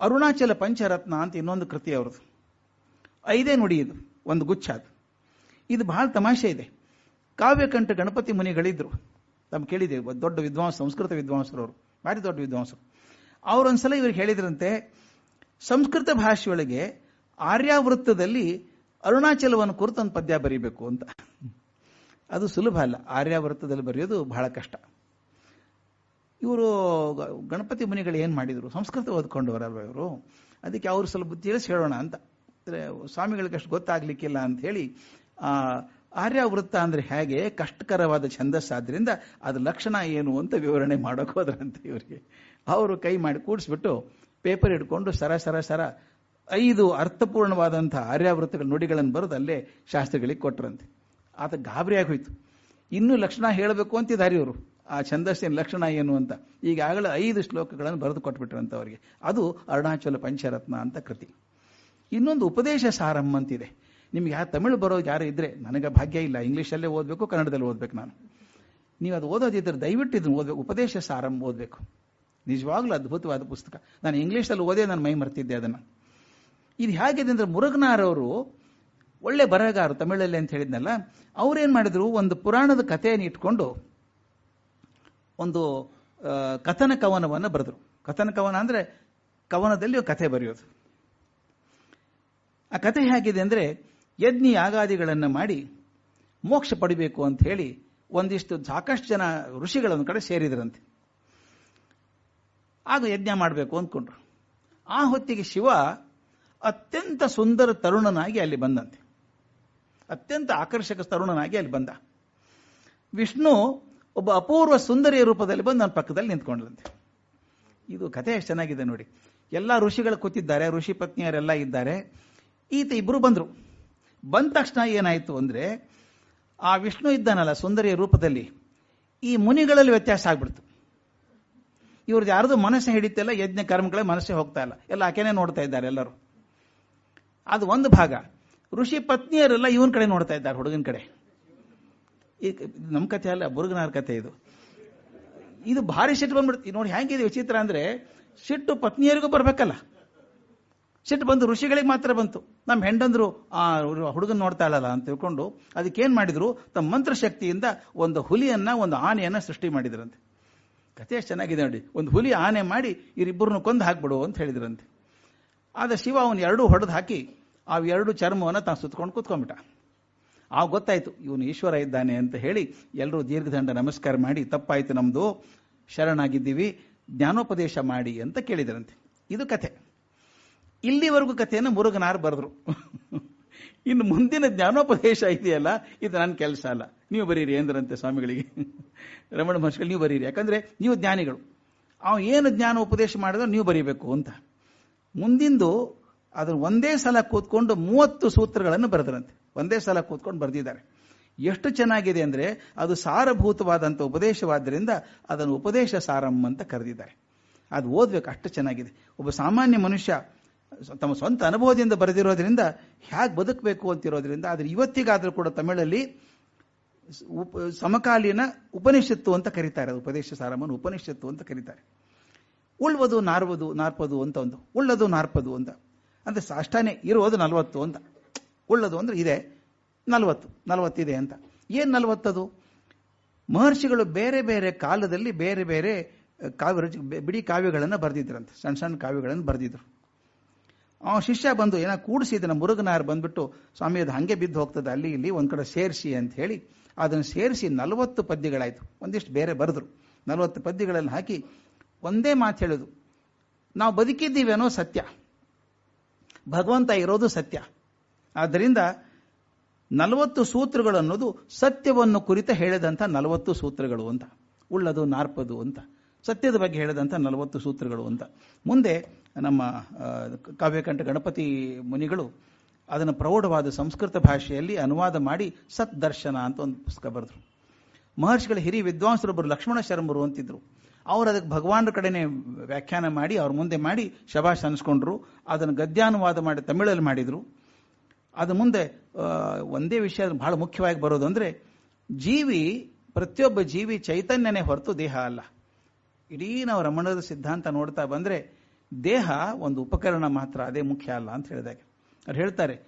ಅರುಣಾಚಲ ಪಂಚರತ್ನ ಅಂತ ಇನ್ನೊಂದು ಕೃತಿ ಅವ್ರದ್ದು. ಐದೇ ನುಡಿ ಇದು, ಒಂದು ಗುಚ್ಛ ಅದು. ಇದು ಬಹಳ ತಮಾಷೆ ಇದೆ. ಕಾವ್ಯಕಂಠ ಗಣಪತಿ ಮುನಿಗಳಿದ್ರು. ತಮ್ಮ ಕೇಳಿದೆ ದೊಡ್ಡ ವಿದ್ವಾಂಸ, ಸಂಸ್ಕೃತ ವಿದ್ವಾಂಸರು ಅವರು ಭಾರಿ ದೊಡ್ಡ ವಿದ್ವಾಂಸರು. ಅವರೊಂದ್ಸಲ ಇವ್ರಿಗೆ ಹೇಳಿದ್ರಂತೆ, ಸಂಸ್ಕೃತ ಭಾಷೆಯೊಳಗೆ ಆರ್ಯಾವೃತ್ತದಲ್ಲಿ ಅರುಣಾಚಲವನ್ನು ಕುರಿತು ಒಂದು ಪದ್ಯ ಬರೀಬೇಕು ಅಂತ. ಅದು ಸುಲಭ ಅಲ್ಲ. ಆರ್ಯಾವೃತ್ತದಲ್ಲಿ ಬರೆಯೋದು ಬಹಳ ಕಷ್ಟ. ಇವರು ಗಣಪತಿ ಮುನಿಗಳು ಏನು ಮಾಡಿದರು? ಸಂಸ್ಕೃತ ಓದ್ಕೊಂಡವರಲ್ವ ಇವರು? ಅದಕ್ಕೆ ಅವರು ಸ್ವಲ್ಪ ತಿಳಿಸಿ ಹೇಳೋಣ ಅಂತ. ಅಂದರೆ ಸ್ವಾಮಿಗಳಿಗೆ ಅಷ್ಟು ಗೊತ್ತಾಗ್ಲಿಕ್ಕಿಲ್ಲ ಅಂತ ಹೇಳಿ ಆರ್ಯಾವೃತ್ತ ಅಂದ್ರೆ ಹೇಗೆ, ಕಷ್ಟಕರವಾದ ಛಂದಸ್ಸಾದ್ರಿಂದ ಅದ್ರ ಲಕ್ಷಣ ಏನು ಅಂತ ವಿವರಣೆ ಮಾಡೋಕೆ ಹೋದ್ರಂತೆ ಇವರಿಗೆ. ಅವರು ಕೈ ಮಾಡಿ ಕೂಡಿಸ್ಬಿಟ್ಟು ಪೇಪರ್ ಹಿಡ್ಕೊಂಡು ಸರ ಸರ ಸರ ಐದು ಅರ್ಥಪೂರ್ಣವಾದಂತಹ ಆರ್ಯಾವೃತ್ತಗಳ ನುಡಿಗಳನ್ನು ಬರೆದು ಅಲ್ಲೇ ಶಾಸ್ತ್ರಿಗಳಿಗೆ ಕೊಟ್ರಂತೆ. ಆತ ಗಾಬರಿ ಆಗೋಯ್ತು. ಇನ್ನೂ ಲಕ್ಷಣ ಹೇಳಬೇಕು ಅಂತಿದ್ದಾರೆ ಇವರು. ಆ ಛಂದಸ್ಸಿನ ಲಕ್ಷಣ ಏನು ಅಂತ? ಈಗಾಗಲೇ ಐದು ಶ್ಲೋಕಗಳನ್ನು ಬರೆದು ಕೊಟ್ಬಿಟ್ರಂತ ಅವರಿಗೆ ಅದು ಅರುಣಾಚಲ ಪಂಚರತ್ನ ಅಂತ ಕೃತಿ. ಇನ್ನೊಂದು ಉಪದೇಶ ಸಾರಂ ಅಂತಿದೆ. ನಿಮ್ಗೆ ಯಾರು ತಮಿಳು ಬರೋದು ಯಾರು ಇದ್ರೆ ನನಗೆ ಭಾಗ್ಯ ಇಲ್ಲ. ಇಂಗ್ಲೀಷಲ್ಲೇ ಓದಬೇಕು, ಕನ್ನಡದಲ್ಲಿ ಓದಬೇಕು ನಾನು. ನೀವು ಅದು ಓದೋದಿದ್ರೆ ದಯವಿಟ್ಟು ಇದನ್ನು ಓದಬೇಕು. ಉಪದೇಶ ಸಾರಂ ಓದಬೇಕು. ನಿಜವಾಗ್ಲೂ ಅದ್ಭುತವಾದ ಪುಸ್ತಕ. ನಾನು ಇಂಗ್ಲೀಷಲ್ಲಿ ಓದೇ ನಾನು ಮೈ ಮರ್ತಿದ್ದೆ ಅದನ್ನು. ಇದು ಹೇಗಿದೆ ಅಂದ್ರೆ ಮುರುಗನಾರವರು ಒಳ್ಳೆ ಬರಹಗಾರರು ತಮಿಳಲ್ಲಿ ಅಂತ ಹೇಳಿದ್ನಲ್ಲ, ಅವ್ರೇನು ಮಾಡಿದ್ರು? ಒಂದು ಪುರಾಣದ ಕಥೆಯನ್ನು ಇಟ್ಕೊಂಡು ಒಂದು ಕಥನ ಕವನವನ್ನು ಬರೆದ್ರು. ಕಥನ ಕವನ ಅಂದ್ರೆ ಕವನದಲ್ಲಿ ಕಥೆ ಬರೆಯೋದು. ಆ ಕಥೆ ಹೇಗಿದೆ ಅಂದ್ರೆ ಯಜ್ಞಿ ಯಾಗಾದಿಗಳನ್ನು ಮಾಡಿ ಮೋಕ್ಷ ಪಡಿಬೇಕು ಅಂತ ಹೇಳಿ ಒಂದಿಷ್ಟು ಸಾಕಷ್ಟು ಜನ ಋಷಿಗಳೊಂದು ಕಡೆ ಸೇರಿದ್ರಂತೆ. ಆಗ ಯಜ್ಞ ಮಾಡಬೇಕು ಅಂದ್ಕೊಂಡ್ರು. ಆ ಹೊತ್ತಿಗೆ ಶಿವ ಅತ್ಯಂತ ಸುಂದರ ತರುಣನಾಗಿ ಅಲ್ಲಿ ಬಂದಂತೆ. ಅತ್ಯಂತ ಆಕರ್ಷಕ ತರುಣನಾಗಿ ಅಲ್ಲಿ ಬಂದ. ವಿಷ್ಣು ಒಬ್ಬ ಅಪೂರ್ವ ಸುಂದರಿಯ ರೂಪದಲ್ಲಿ ಬಂದು ನನ್ನ ಪಕ್ಕದಲ್ಲಿ ನಿಂತ್ಕೊಂಡ್ಲಂತೆ ಇದು ಕಥೆ ಎಷ್ಟು ಚೆನ್ನಾಗಿದೆ ನೋಡಿ. ಎಲ್ಲ ಋಷಿಗಳು ಕೂತಿದ್ದಾರೆ, ಋಷಿ ಪತ್ನಿಯರೆಲ್ಲ ಇದ್ದಾರೆ. ಈತ ಇಬ್ಬರು ಬಂದರು. ಬಂದ ತಕ್ಷಣ ಏನಾಯಿತು ಅಂದರೆ, ಆ ವಿಷ್ಣು ಇದ್ದಾನಲ್ಲ ಸುಂದರಿಯ ರೂಪದಲ್ಲಿ, ಈ ಮುನಿಗಳಲ್ಲಿ ವ್ಯತ್ಯಾಸ ಆಗ್ಬಿಡ್ತು. ಇವ್ರದ್ದು ಯಾರ್ದು ಮನಸ್ಸೇ ಹಿಡಿತಿಲ್ಲ ಯಜ್ಞ ಕರ್ಮಗಳೇ ಮನಸ್ಸೇ ಹೋಗ್ತಾ ಇಲ್ಲ. ಎಲ್ಲ ಆಕೆನೇ ನೋಡ್ತಾ ಇದ್ದಾರೆ ಎಲ್ಲರೂ. ಅದು ಒಂದು ಭಾಗ. ಋಷಿ ಪತ್ನಿಯರೆಲ್ಲ ಇವನ್ ಕಡೆ ನೋಡ್ತಾ ಇದ್ದಾರೆ, ಹುಡುಗನ ಕಡೆ. ನಮ್ಮ ಕಥೆ ಅಲ್ಲ ಬುರುಗನಾರ್ ಕಥೆ ಇದು. ಇದು ಭಾರಿ ಸಿಟ್ಟು ಬಂದ್ಬಿಡ್ತು. ನೋಡಿ ಹೆಂಗಿದೆ ವಿಚಿತ್ರ ಅಂದ್ರೆ ಸಿಟ್ಟು ಪತ್ನಿಯರಿಗೂ ಬರ್ಬೇಕಲ್ಲ. ಸಿಟ್ಟು ಬಂದು ಋಷಿಗಳಿಗೆ ಮಾತ್ರ ಬಂತು. ನಮ್ಮ ಹೆಂಡಂದ್ರು, ಆ ಹುಡುಗನ್ ನೋಡ್ತಾ ಇಲ್ಲಲ್ಲ ಅಂತ ತಿಳ್ಕೊಂಡು ಅದಕ್ಕೇನ್ ಮಾಡಿದ್ರು? ತಮ್ಮ ಮಂತ್ರ ಶಕ್ತಿಯಿಂದ ಒಂದು ಹುಲಿಯನ್ನ, ಒಂದು ಆನೆಯನ್ನ ಸೃಷ್ಟಿ ಮಾಡಿದ್ರಂತೆ. ಕಥೆ ಎಷ್ಟು ಚೆನ್ನಾಗಿದೆ ನೋಡಿ. ಒಂದು ಹುಲಿ, ಆನೆ ಮಾಡಿ ಇವರಿಬ್ಬರನ್ನು ಕೊಂದು ಹಾಕ್ಬಿಡು ಅಂತ ಹೇಳಿದ್ರಂತೆ. ಆದ ಶಿವ ಅವನು ಎರಡೂ ಹೊಡೆದು ಹಾಕಿ, ಆ ಎರಡು ಚರ್ಮವನ್ನು ತಾನು ಸುತ್ಕೊಂಡು ಕೂತ್ಕೊಂಡ್ಬಿಟ್ಟ. ಆ ಗೊತ್ತಾಯ್ತು, ಇವನು ಈಶ್ವರ ಇದ್ದಾನೆ ಅಂತ ಹೇಳಿ ಎಲ್ಲರೂ ದೀರ್ಘದಂಡ ನಮಸ್ಕಾರ ಮಾಡಿ, ತಪ್ಪಾಯ್ತು ನಮ್ದು, ಶರಣಾಗಿದ್ದೀವಿ, ಜ್ಞಾನೋಪದೇಶ ಮಾಡಿ ಅಂತ ಕೇಳಿದರಂತೆ. ಇದು ಕಥೆ. ಇಲ್ಲಿವರೆಗೂ ಕಥೆಯನ್ನು ಮುರುಗನಾರು ಬರೆದ್ರು. ಇನ್ನು ಮುಂದಿನ ಜ್ಞಾನೋಪದೇಶ ಇದೆಯಲ್ಲ, ಇದು ನನ್ನ ಕೆಲಸ ಅಲ್ಲ. ನೀವು ಬರೀರಿ ಅಂದ್ರಂತೆ ಸ್ವಾಮಿಗಳಿಗೆ. ರಮಣ ಮಹರ್ಷಿಗಳು, ನೀವು ಬರೀರಿ. ಯಾಕಂದ್ರೆ ನೀವು ಜ್ಞಾನಿಗಳು. ಅವ ಏನು ಜ್ಞಾನ ಉಪದೇಶ ಮಾಡಿದ್ರೆ ನೀವು ಬರೀಬೇಕು ಅಂತ. ಮುಂದಿಂದು ಅದನ್ನು ಒಂದೇ ಸಲ ಕೂತ್ಕೊಂಡು ಮೂವತ್ತು ಸೂತ್ರಗಳನ್ನು ಬರೆದ್ರಂತೆ. ಒಂದೇ ಸಲ ಕೂತ್ಕೊಂಡು ಬರೆದಿದ್ದಾರೆ. ಎಷ್ಟು ಚೆನ್ನಾಗಿದೆ ಅಂದರೆ ಅದು ಸಾರಭೂತವಾದಂಥ ಉಪದೇಶವಾದ್ದರಿಂದ ಅದನ್ನು ಉಪದೇಶ ಸಾರಂ ಅಂತ ಕರೆದಿದ್ದಾರೆ. ಅದು ಓದ್ಬೇಕು ಅಷ್ಟು ಚೆನ್ನಾಗಿದೆ. ಒಬ್ಬ ಸಾಮಾನ್ಯ ಮನುಷ್ಯ ತಮ್ಮ ಸ್ವಂತ ಅನುಭವದಿಂದ ಬರೆದಿರೋದ್ರಿಂದ ಹೇಗೆ ಬದುಕಬೇಕು ಅಂತಿರೋದ್ರಿಂದ ಆದರೆ ಇವತ್ತಿಗಾದರೂ ಕೂಡ ತಮಿಳಲ್ಲಿ ಉಪ ಸಮಕಾಲೀನ ಉಪನಿಷತ್ತು ಅಂತ ಕರೀತಾರೆ. ಉಪದೇಶ ಸಾರಮನ್ನು ಉಪನಿಷತ್ತು ಅಂತ ಕರೀತಾರೆ. ಉಳ್ವದು ನಾರ್ವದು ನಾರ್ಪದು ಅಂತ ಒಂದು, ಉಳ್ಳದು ನಾರ್ಪದು ಅಂತ. ಅಂದರೆ ಸಾಷ್ಟಾನೇ ಇರೋದು ನಲವತ್ತು ಅಂತ. ಉಳ್ಳದು ಅಂದ್ರೆ ಇದೆ. ನಲವತ್ತು, ನಲವತ್ತಿದೆ ಅಂತ. ಏನ್ ನಲವತ್ತದು? ಮಹರ್ಷಿಗಳು ಬೇರೆ ಬೇರೆ ಕಾಲದಲ್ಲಿ ಬೇರೆ ಬೇರೆ ಕಾವ್ಯ ರಚ ಬಿಡಿ ಕಾವ್ಯಗಳನ್ನು ಬರೆದಿದ್ರಂತೆ. ಸಣ್ಣ ಸಣ್ಣ ಕಾವ್ಯಗಳನ್ನು ಬರೆದಿದ್ರು. ಆ ಶಿಷ್ಯ ಬಂದು ಏನೋ ಕೂಡಿಸಿದನ ಮುರುಗನಾರ್ ಬಂದ್ಬಿಟ್ಟು, ಸ್ವಾಮಿ ಅದು ಹಂಗೆ ಬಿದ್ದು ಹೋಗ್ತದೆ, ಅಲ್ಲಿ ಇಲ್ಲಿ ಒಂದು ಕಡೆ ಸೇರಿಸಿ ಅಂತ ಹೇಳಿ ಅದನ್ನು ಸೇರಿಸಿ ನಲವತ್ತು ಪದ್ಯಗಳಾಯ್ತು. ಒಂದಿಷ್ಟು ಬೇರೆ ಬರೆದ್ರು. ನಲವತ್ತು ಪದ್ಯಗಳಲ್ಲಿ ಹಾಕಿ ಒಂದೇ ಮಾತು ಹೇಳುದು. ನಾವು ಬದುಕಿದ್ದೀವಿ ಅನ್ನೋ ಸತ್ಯ. ಭಗವಂತ ಇರೋದು ಸತ್ಯ. ಆದ್ದರಿಂದ ನಲವತ್ತು ಸೂತ್ರಗಳು ಅನ್ನೋದು ಸತ್ಯವನ್ನು ಕುರಿತ ಹೇಳಿದಂಥ ನಲವತ್ತು ಸೂತ್ರಗಳು ಅಂತ. ಉಳ್ಳದು, ನಾರ್ಪದು ಅಂತ. ಸತ್ಯದ ಬಗ್ಗೆ ಹೇಳಿದಂಥ ನಲವತ್ತು ಸೂತ್ರಗಳು ಅಂತ. ಮುಂದೆ ನಮ್ಮ ಕಾವ್ಯಕಂಠ ಗಣಪತಿ ಮುನಿಗಳು ಅದನ್ನು ಪ್ರೌಢವಾದ ಸಂಸ್ಕೃತ ಭಾಷೆಯಲ್ಲಿ ಅನುವಾದ ಮಾಡಿ ಸತ್ ದರ್ಶನ ಅಂತ ಒಂದು ಪುಸ್ತಕ ಬರೆದ್ರು. ಮಹರ್ಷಿಗಳ ಹಿರಿಯ ವಿದ್ವಾಂಸರೊಬ್ಬರು ಲಕ್ಷ್ಮಣ ಶರ್ಮರು ಅಂತಿದ್ರು. ಅವರು ಅದಕ್ಕೆ ಭಗವಾನರ ಕಡೆನೇ ವ್ಯಾಖ್ಯಾನ ಮಾಡಿ ಅವ್ರ ಮುಂದೆ ಮಾಡಿ ಶಬಾಷ್ ಅನಿಸ್ಕೊಂಡ್ರು. ಅದನ್ನು ಗದ್ಯಾನುವಾದ ಮಾಡಿ ತಮಿಳಲ್ಲಿ ಮಾಡಿದ್ರು. ಅದು ಮುಂದೆ ಒಂದೇ ವಿಷಯ ಬಹಳ ಮುಖ್ಯವಾಗಿ ಬರೋದು ಅಂದ್ರೆ, ಜೀವಿ, ಪ್ರತಿಯೊಬ್ಬ ಜೀವಿ ಚೈತನ್ಯನೇ ಹೊರತು ದೇಹ ಅಲ್ಲ. ಇಡೀ ನಾವು ರಮಣದ ಸಿದ್ಧಾಂತ ನೋಡ್ತಾ ಬಂದ್ರೆ, ದೇಹ ಒಂದು ಉಪಕರಣ ಮಾತ್ರ, ಅದೇ ಮುಖ್ಯ ಅಲ್ಲ ಅಂತ ಹೇಳಿದಾಗ. ಅವ್ರು ಹೇಳ್ತಾರೆ,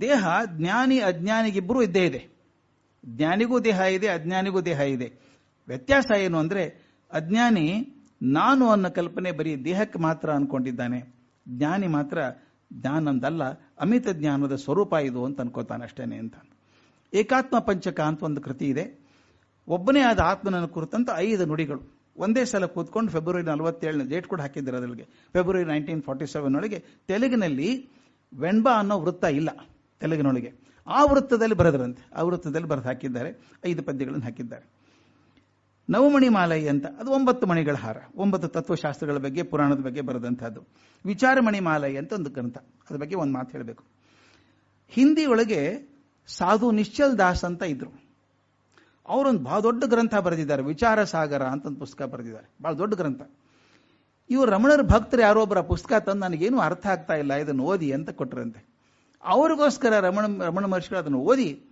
ದೇಹ ಜ್ಞಾನಿ ಅಜ್ಞಾನಿಗಿಬ್ಬರೂ ಇದ್ದೇ ಇದೆ. ಜ್ಞಾನಿಗೂ ದೇಹ ಇದೆ, ಅಜ್ಞಾನಿಗೂ ದೇಹ ಇದೆ. ವ್ಯತ್ಯಾಸ ಏನು ಅಂದ್ರೆ, ಅಜ್ಞಾನಿ ನಾನು ಅನ್ನೋ ಕಲ್ಪನೆ ಬರೀ ದೇಹಕ್ಕೆ ಮಾತ್ರ ಅನ್ಕೊಂಡಿದ್ದಾನೆ. ಜ್ಞಾನಿ ಮಾತ್ರ ಜ್ಞಾನಂದಲ್ಲ, ಅಮಿತ ಜ್ಞಾನದ ಸ್ವರೂಪ ಇದು ಅಂತ ಅನ್ಕೋತಾನೆ ಅಷ್ಟೇನೆ ಅಂತ. ಏಕಾತ್ಮ ಪಂಚಕ ಅಂತ ಒಂದು ಕೃತಿ ಇದೆ. ಒಬ್ಬನೇ ಆದ ಆತ್ಮನನ್ನು ಕುರಿತಂತ ಐದು ನುಡಿಗಳು. ಒಂದೇ ಸಲ ಕೂತ್ಕೊಂಡು ಫೆಬ್ರವರಿ ನಲವತ್ತೇಳನೇ ಡೇಟ್ ಕೂಡ ಹಾಕಿದ್ದಾರೆ ಅದರಿಗೆ ಫೆಬ್ರವರಿ ನೈನ್ಟೀನ್ ಫಾರ್ಟಿ ಸೆವೆನ್ ಒಳಗೆ ತೆಲುಗಿನಲ್ಲಿ ವೆಣ್ಬಾ ಅನ್ನೋ ವೃತ್ತ ಇಲ್ಲ ತೆಲುಗಿನೊಳಗೆ. ಆ ವೃತ್ತದಲ್ಲಿ ಬರೆದರಂತೆ. ಆ ವೃತ್ತದಲ್ಲಿ ಬರೆದು ಹಾಕಿದ್ದಾರೆ. ಐದು ಪದ್ಯಗಳನ್ನು ಹಾಕಿದ್ದಾರೆ. ನವಮಣಿ ಮಾಲೈ ಅಂತ, ಅದು ಒಂಬತ್ತು ಮಣಿಗಳ ಹಾರ. ಒಂಬತ್ತು ತತ್ವಶಾಸ್ತ್ರಗಳ ಬಗ್ಗೆ, ಪುರಾಣದ ಬಗ್ಗೆ ಬರೆದಂಥದ್ದು. ವಿಚಾರಮಣಿ ಮಾಲೈ ಅಂತ ಒಂದು ಗ್ರಂಥ. ಅದ್ರ ಬಗ್ಗೆ ಒಂದು ಮಾತು ಹೇಳಬೇಕು. ಹಿಂದಿ ಒಳಗೆ ಸಾಧು ನಿಶ್ಚಲ್ ದಾಸ್ ಅಂತ ಇದ್ರು. ಅವರೊಂದು ಬಹಳ ದೊಡ್ಡ ಗ್ರಂಥ ಬರೆದಿದ್ದಾರೆ. ವಿಚಾರ ಸಾಗರ ಅಂತ ಒಂದು ಪುಸ್ತಕ ಬರೆದಿದ್ದಾರೆ. ಬಹಳ ದೊಡ್ಡ ಗ್ರಂಥ. ಇವರು ರಮಣರ ಭಕ್ತರು ಯಾರೊಬ್ಬರ ಪುಸ್ತಕ ತಂದು ನನಗೇನು ಅರ್ಥ ಆಗ್ತಾ ಇಲ್ಲ, ಇದನ್ನು ಓದಿ ಅಂತ ಕೊಟ್ಟರಂತೆ ಅವರಿಗೋಸ್ಕರ ರಮಣ ರಮಣ ಮಹರ್ಷಿಗಳು ಅದನ್ನು ಓದಿ,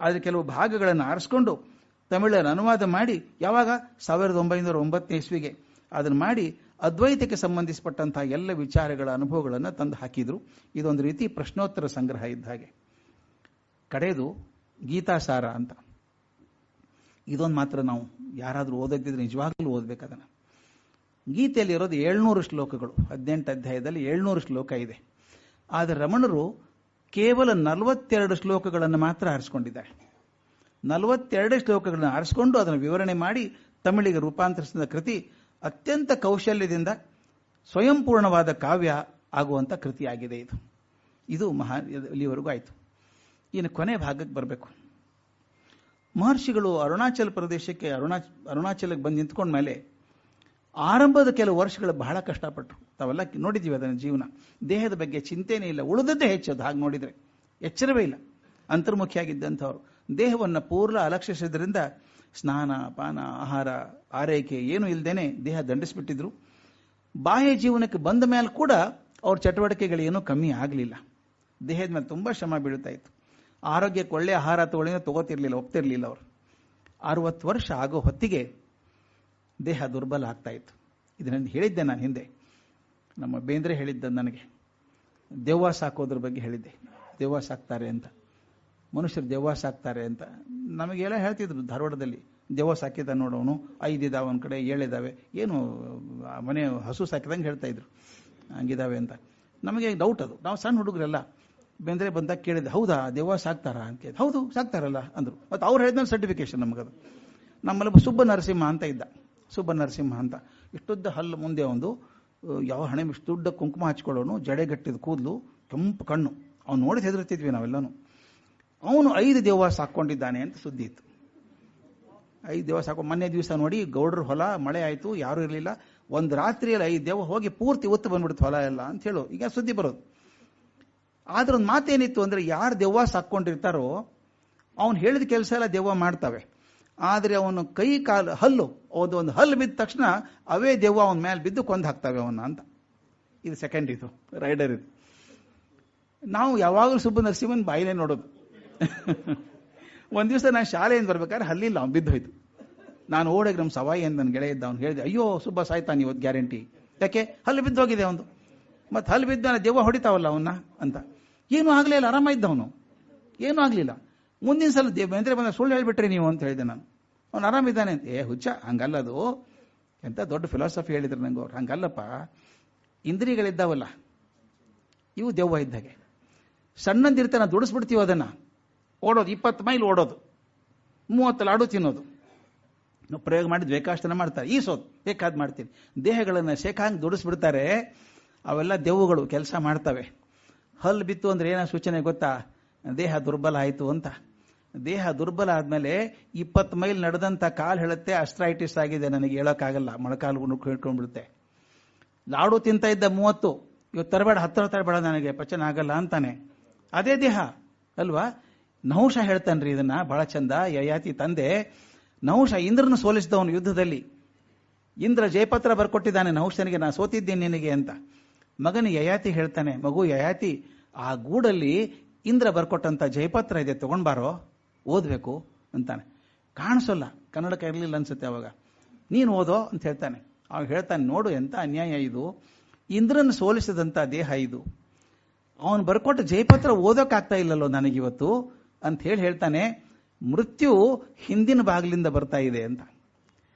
ಅದರ ಕೆಲವು ಭಾಗಗಳನ್ನು ಆರಿಸ್ಕೊಂಡು ತಮಿಳನ್ನು ಅನುವಾದ ಮಾಡಿ ಯಾವಾಗ? ಸಾವಿರದ ಒಂಬೈನೂರ ಒಂಬತ್ತನೇ ಇಸ್ವಿಗೆ. ಅದನ್ನು ಮಾಡಿ ಅದ್ವೈತಕ್ಕೆ ಸಂಬಂಧಿಸಿಪಟ್ಟಂತಹ ಎಲ್ಲ ವಿಚಾರಗಳ, ಅನುಭವಗಳನ್ನು ತಂದು ಹಾಕಿದ್ರು. ಇದೊಂದು ರೀತಿ ಪ್ರಶ್ನೋತ್ತರ ಸಂಗ್ರಹ ಇದ್ದ ಹಾಗೆ. ಕಡೆಯದು ಗೀತಾಸಾರ ಅಂತ. ಇದೊಂದು ಮಾತ್ರ ನಾವು ಯಾರಾದರೂ ಓದೋದಿದ್ರೆ ನಿಜವಾಗ್ಲೂ ಓದ್ಬೇಕು ಅದನ್ನು. ಗೀತೆಯಲ್ಲಿ ಇರೋದು ಏಳ್ನೂರು ಶ್ಲೋಕಗಳು. ಹದಿನೆಂಟು ಅಧ್ಯಾಯದಲ್ಲಿ ಏಳ್ನೂರು ಶ್ಲೋಕ ಇದೆ. ಆದರೆ ರಮಣರು ಕೇವಲ ನಲವತ್ತೆರಡು ಶ್ಲೋಕಗಳನ್ನು ಮಾತ್ರ ಆರಿಸ್ಕೊಂಡಿದ್ದಾರೆ. ನಲವತ್ತೆರಡು ಶ್ಲೋಕಗಳನ್ನು ಆರಿಸ್ಕೊಂಡು ಅದನ್ನು ವಿವರಣೆ ಮಾಡಿ ತಮಿಳಿಗೆ ರೂಪಾಂತರಿಸಿದ ಕೃತಿ ಅತ್ಯಂತ ಕೌಶಲ್ಯದಿಂದ ಸ್ವಯಂಪೂರ್ಣವಾದ ಕಾವ್ಯ ಆಗುವಂಥ ಕೃತಿಯಾಗಿದೆ ಇದು. ಇದು ಮಹಾ, ಇಲ್ಲಿವರೆಗೂ ಆಯಿತು. ಇನ್ನು ಕೊನೆ ಭಾಗಕ್ಕೆ ಬರಬೇಕು. ಮಹರ್ಷಿಗಳು ಅರುಣಾಚಲ ಪ್ರದೇಶಕ್ಕೆ, ಅರುಣಾ, ಅರುಣಾಚಲಕ್ಕೆ ಬಂದು ನಿಂತ್ಕೊಂಡ ಮೇಲೆ ಆರಂಭದ ಕೆಲವು ವರ್ಷಗಳು ಬಹಳ ಕಷ್ಟಪಟ್ಟರು ತಾವೆಲ್ಲ ನೋಡಿದ್ದೀವಿ ಅದನ್ನು ಜೀವನ. ದೇಹದ ಬಗ್ಗೆ ಚಿಂತೆನೇ ಇಲ್ಲ. ಉಳಿದದ್ದೇ ಹೆಚ್ಚದು ಹಾಗೆ ನೋಡಿದರೆ ಎಚ್ಚರವೇ ಇಲ್ಲ. ಅಂತರ್ಮುಖಿಯಾಗಿದ್ದಂಥವ್ರು. ದೇಹವನ್ನು ಪೂರ್ಣ ಅಲಕ್ಷಿಸಿದ್ರಿಂದ ಸ್ನಾನ, ಪಾನ, ಆಹಾರ, ಆರೈಕೆ ಏನು ಇಲ್ಲದೇನೆ ದೇಹ ದಂಡಿಸ್ಬಿಟ್ಟಿದ್ರು. ಬಾಹ್ಯ ಜೀವನಕ್ಕೆ ಬಂದ ಮೇಲೆ ಕೂಡ ಅವ್ರ ಚಟುವಟಿಕೆಗಳೇನೂ ಕಮ್ಮಿ ಆಗಲಿಲ್ಲ. ದೇಹದ ಮೇಲೆ ತುಂಬ ಶ್ರಮ ಬೀಳ್ತಾ ಇತ್ತು. ಆರೋಗ್ಯಕ್ಕೆ ಒಳ್ಳೆ ಆಹಾರ ತಗೊಳ್ಳಿನ ತಗೋತಿರ್ಲಿಲ್ಲ, ಒಪ್ತಿರ್ಲಿಲ್ಲ ಅವರು. ಅರವತ್ತು ವರ್ಷ ಆಗೋ ಹೊತ್ತಿಗೆ ದೇಹ ದುರ್ಬಲ ಆಗ್ತಾ ಇತ್ತು. ಇದನ್ನು ಹೇಳಿದ್ದೆ ನಾನು ಹಿಂದೆ. ನಮ್ಮ ಬೇಂದ್ರೆ ಹೇಳಿದ್ದ ನನಗೆ. ದೆವ್ವ ಸಾಕೋದ್ರ ಬಗ್ಗೆ ಹೇಳಿದ್ದೆ. ದೆವ್ವ ಸಾಕ್ತಾರೆ ಅಂತ. ಮನುಷ್ಯರು ದೆವ್ವ ಸಾಕ್ತಾರೆ ಅಂತ. ನಮಗೆಲ್ಲ ಹೇಳ್ತಿದ್ರು ಧಾರವಾಡದಲ್ಲಿ ದೆವ್ವ ಸಾಕಿದ ನೋಡೋನು ಐದಿದಾವೆ ಒಂದು ಕಡೆ ಏಳಿದಾವೆ ಏನು ಮನೆ ಹಸು ಸಾಕಿದಂಗೆ ಹೇಳ್ತಾ ಇದ್ರು. ಹಂಗಿದಾವೆ ಅಂತ. ನಮಗೆ ಡೌಟ್ ಅದು. ನಾವು ಸಣ್ಣ ಹುಡುಗರೆಲ್ಲ, ಬೆಂದ್ರೆ ಬಂದಾಗ ಕೇಳಿದೆ ಹೌದಾ ದೆವ್ವ ಸಾಕ್ತಾರಾ ಅಂತ ಕೇಳಿದೆ ಹೌದು, ಸಾಕ್ತಾರಲ್ಲ ಅಂದರು. ಮತ್ತು ಅವ್ರು ಹೇಳಿದ ಸರ್ಟಿಫಿಕೇಶನ್ ನಮಗದು. ನಮ್ಮಲ್ಲಿ ಸುಬ್ಬ ನರಸಿಂಹ ಅಂತ ಇದ್ದ. ಸುಬ್ಬ ನರಸಿಂಹ ಅಂತ. ಇಷ್ಟುದ್ದ ಹಲ್ಲು ಮುಂದೆ ಒಂದು ಯಾವ ಹಣೆ ಇಷ್ಟು ದೊಡ್ಡ ಕುಂಕುಮ ಹಚ್ಕೊಳ್ಳೋನು, ಜಡೆಗಟ್ಟಿದ ಕೂದಲು ಕೆಂಪು ಕಣ್ಣು. ಅವ್ನು ನೋಡಿ ಹೆದರ್ತಿದ್ವಿ ನಾವೆಲ್ಲನೂ. ಅವನು ಐದು ದೇವ ಸಾಕೊಂಡಿದ್ದಾನೆ ಅಂತ ಸುದ್ದಿ ಇತ್ತು. ಐದು ದೇವ ಸಾಕೊ ಮೊನ್ನೆ ದಿವಸ ನೋಡಿ ಗೌಡ್ರ ಹೊಲ, ಮಳೆ ಆಯಿತು, ಯಾರೂ ಇರಲಿಲ್ಲ. ಒಂದು ರಾತ್ರಿಯಲ್ಲಿ ಐದು ದೇವ ಹೋಗಿ ಪೂರ್ತಿ ಒತ್ತು ಬಂದ್ಬಿಡ್ತು ಹೊಲ ಎಲ್ಲ ಅಂತ ಹೇಳು. ಈಗ ಸುದ್ದಿ ಬರೋದು. ಆದ್ರೆ ಒಂದು ಮಾತೇನಿತ್ತು ಅಂದ್ರೆ ಯಾರು ದೆವ್ವ ಸಾಕೊಂಡಿರ್ತಾರೋ ಅವನು ಹೇಳಿದ ಕೆಲಸ ಎಲ್ಲ ದೆವ್ವ ಮಾಡ್ತವೆ. ಆದರೆ ಅವನು ಕೈ ಕಾಲು ಹಲ್ಲು ಅದು ಒಂದು ಹಲ್ಲು ಬಿದ್ದ ತಕ್ಷಣ ಅವೇ ದೆವ್ವ ಅವನ ಮೇಲೆ ಬಿದ್ದು ಕೊಂದು ಹಾಕ್ತವೆ ಅವನ್ನ ಅಂತ. ಇದು ಸೆಕೆಂಡ್ ಇದು ರೈಡರ್ ಇದು. ನಾವು ಯಾವಾಗಲೂ ಸುಬ್ಬ ನರಸಿಂಹನ್ ಬಾಯಿಲೆ ನೋಡೋದು. ಒಂದ್ ದಿವಸ ನಾನು ಶಾಲೆಯಿಂದ ಬರ್ಬೇಕಾದ್ರೆ ಹಲ್ಲಿಲ್ಲ, ಅವ್ನು ಬಿದ್ದು ಹೋಯ್ತು ನಾನು ಓಡೋಗಿ ನಮ್ಮ ಸವಾಯಿ ಅಂತ ನನ್ನ ಗೆಳೆಯ ಇದ್ದ, ಅವ್ನು ಹೇಳಿದೆ, ಅಯ್ಯೋ, ಸುಬ್ಬ ಸಾಯ್ತಾನೆ ಇವತ್ತು ಗ್ಯಾರಂಟಿ? ಯಾಕೆ? ಹಲ್ಲು ಬಿದ್ದು ಹೋಗಿದೆ ಅವನು ಮತ್ತೆ ಹಲ್ಲು ಬಿದ್ದ ದೆವ್ವ ಹೊಡಿತಾವಲ್ಲ ಅವನ್ನ ಅಂತ. ಏನೂ ಆಗಲಿಲ್ಲ ಆರಾಮ ಇದ್ದ ಅವನು. ಏನೂ ಆಗಲಿಲ್ಲ. ಮುಂದಿನ ಸಲ ಬೇಂದ್ರೆ ಬಂದ ಸುಳ್ಳು ಹೇಳ್ಬಿಟ್ರಿ ನೀವು ಅಂತ ಹೇಳಿದೆ ನಾನು. ಅವನು ಆರಾಮಿದ್ದಾನೆ ಅಂತ, ಏ, ಹುಚ್ಚ, ಹಂಗಲ್ಲದು. ಎಂತ ದೊಡ್ಡ ಫಿಲಾಸಫಿ ಹೇಳಿದ್ರು ನಂಗೆ ಅವ್ರು. ಹಂಗಲ್ಲಪ್ಪ. ಇಂದ್ರಿಯಗಳಿದ್ದಾವಲ್ಲ, ಇವು ದೆವ್ವ ಇದ್ದಾಗೆ ಸಣ್ಣಂದಿರ್ತಾನೆ ದುಡಿಸ್ಬಿಡ್ತೀವಿ ಅದನ್ನ? ಓಡೋದು, ಇಪ್ಪತ್ತು ಮೈಲ್ ಓಡೋದು, ಮೂವತ್ತು ಲಾಡು ತಿನ್ನೋದು. ನಾವು ಪ್ರಯೋಗ ಮಾಡಿ ಬೇಕಾಷ್ಟನ ಮಾಡ್ತಾರೆ. ಈಸೋದು, ಬೇಕಾದ್ ಮಾಡ್ತೀನಿ ದೇಹಗಳನ್ನು ಶೇಖಾಂಗ್ ದುಡಿಸ್ಬಿಡ್ತಾರೆ. ಅವೆಲ್ಲ ದೆವ್ವುಗಳು ಕೆಲಸ ಮಾಡ್ತವೆ. ಹಲ್ಲು ಬಿತ್ತು ಅಂದ್ರೆ ಏನೋ ಸೂಚನೆ ಗೊತ್ತಾ? ದೇಹ ದುರ್ಬಲ ಆಯಿತು ಅಂತ. ದೇಹ ದುರ್ಬಲ ಆದಮೇಲೆ ಇಪ್ಪತ್ತು ಮೈಲ್ ನಡೆದಂಥ ಕಾಲು ಹೇಳುತ್ತೆ, ಅಸ್ಟ್ರೈಟಿಸ್ ಆಗಿದೆ, ನನಗೆ ಹೇಳೋಕ್ಕಾಗಲ್ಲ. ಮೊಳಕಾಲು ಹಿಡ್ಕೊಂಡ್ಬಿಡುತ್ತೆ ಲಾಡು ತಿಂತ ಇದ್ದ ಮೂವತ್ತು, ಇವತ್ತು ತರಬೇಡ ಹತ್ತಿರ ತರಬೇಡ ನನಗೆ, ಪಚನ ಆಗಲ್ಲ ಅಂತಾನೆ. ಅದೇ ದೇಹ, ಅಲ್ವಾ? ನಹುಷ ಹೇಳ್ತಾನ್ರಿ ಇದನ್ನ, ಬಹಳ ಚಂದ. ಯಯಾತಿ ತಂದೆ, ನಹುಷ ಇಂದ್ರನ ಸೋಲಿಸಿದವನು ಯುದ್ಧದಲ್ಲಿ. ಇಂದ್ರ ಜಯಪತ್ರ ಬರ್ಕೊಟ್ಟಿದ್ದಾನೆ, ನಹುಷನಿಗೆ ನಾ ಸೋತಿದ್ದೀನಿ ನಿನಗೆ ಅಂತ. ಮಗನ ಯಯಾತಿ ಹೇಳ್ತಾನೆ, ಮಗು ಯಯಾತಿ, ಆ ಗೂಡಲ್ಲಿ ಇಂದ್ರ ಬರ್ಕೊಟ್ಟಂತ ಜಯಪತ್ರ ಇದೆ, ತಗೊಂಡ್ಬಾರೋ? ಓದ್ಬೇಕು ಅಂತಾನೆ. ಕಾಣಿಸೋಲ್ಲ ಕನ್ನಡಕ್ಕೆ ಇರಲಿಲ್ಲ ಅನ್ಸುತ್ತೆ ಅವಾಗ. ನೀನು ಓದೋ ಅಂತ ಹೇಳ್ತಾನೆ. ಅವಾಗ ಹೇಳ್ತಾನೆ, ನೋಡು ಎಂತ ಅನ್ಯಾಯ ಇದು. ಇಂದ್ರನ ಸೋಲಿಸಿದಂತ ದೇಹ ಇದು. ಅವನು ಬರ್ಕೊಟ್ಟ ಜಯಪತ್ರ ಓದೋಕ್ಕಾಗ್ತಾ ಇಲ್ಲಲ್ಲೋ ನನಗಿವತ್ತು. ಅಂತ ಹೇಳಿ ಹೇಳ್ತಾನೆ, ಮೃತ್ಯು ಹಿಂದಿನ ಬಾಗಿಲಿಂದ ಬರ್ತಾ ಇದೆ ಅಂತ.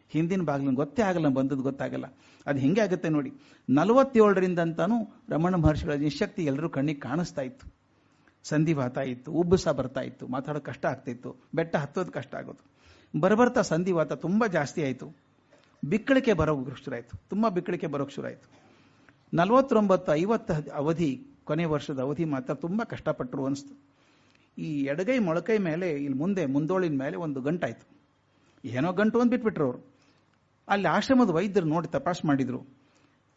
ಹಿಂದಿನ ಬಾಗಿಲಿಂದ ಗೊತ್ತೇ ಆಗಲ್ಲ, ಬಂದದ್ದು ಗೊತ್ತಾಗಲ್ಲ. ಅದು ಹೆಂಗೆ ಆಗುತ್ತೆ ನೋಡಿ. ನಲವತ್ತೇಳರಿಂದ ಅಂತಾನು ರಮಣ ಮಹರ್ಷಿಗಳ ನಿಶಕ್ತಿ ಎಲ್ಲರೂ ಕಣ್ಣಿಗೆ ಕಾಣಿಸ್ತಾ ಇತ್ತು. ಸಂಧಿವಾತ ಇತ್ತು, ಉಬ್ಬಸ ಬರ್ತಾ ಇತ್ತು ಮಾತಾಡೋದು ಕಷ್ಟ ಆಗ್ತಿತ್ತು ಬೆಟ್ಟ ಹತ್ತೋದು ಕಷ್ಟ ಆಗೋದು. ಬರಬರ್ತಾ ಸಂಧಿವಾತ ತುಂಬಾ ಜಾಸ್ತಿ ಆಯಿತು. ಬಿಕ್ಕಳಿಕೆ ಬರೋಕೆ ಶುರುವಾಯಿತು ತುಂಬಾ ಬಿಕ್ಕಳಿಕೆ ಬರೋಕೆ ಶುರುವಾಯಿತು ನಲವತ್ತೊಂಬತ್ತು ಐವತ್ತು ಅವಧಿ, ಕೊನೆ ವರ್ಷದ ಅವಧಿ ಮಾತ್ರ ತುಂಬಾ ಕಷ್ಟಪಟ್ಟರು ಅನಿಸ್ತು. ಈ ಎಡಗೈ ಮೊಳಕೈ ಮೇಲೆ, ಇಲ್ಲಿ ಮುಂದೆ, ಮುಂದೋಳಿನ ಮೇಲೆ ಒಂದು ಗಂಟಾಯ್ತು. ಏನೋ ಗಂಟು ಅಂತ ಬಿಟ್ಬಿಟ್ರು ಅವರು. ಅಲ್ಲಿ ಆಶ್ರಮದ ವೈದ್ಯರು ನೋಡಿ ತಪಾಸ್ ಮಾಡಿದ್ರು.